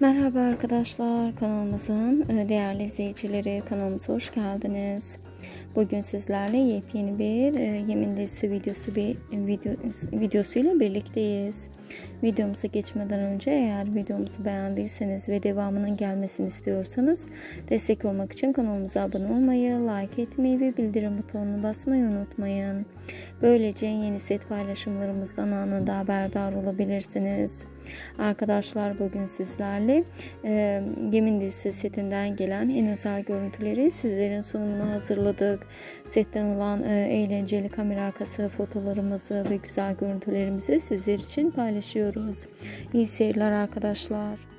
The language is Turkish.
Merhaba arkadaşlar kanalımızın e, değerli izleyicileri kanalımıza hoş geldiniz. Bugün sizlerle yepyeni bir e, yemin dizisi videosu bir video videosuyla birlikteyiz. Videomuza geçmeden önce eğer videomuzu beğendiyseniz ve devamının gelmesini istiyorsanız destek olmak için kanalımıza abone olmayı, like etmeyi ve bildirim butonuna basmayı unutmayın. Böylece yeni set paylaşımlarımızdan anında haberdar olabilirsiniz. Arkadaşlar bugün sizlerle e, Yemin dizisi setinden gelen en özel görüntüleri sizlerin sunumuna hazırladık. Setten olan e, eğlenceli kamera arkası fotolarımızı ve güzel görüntülerimizi sizler için paylaşıyoruz. İyi seyirler arkadaşlar.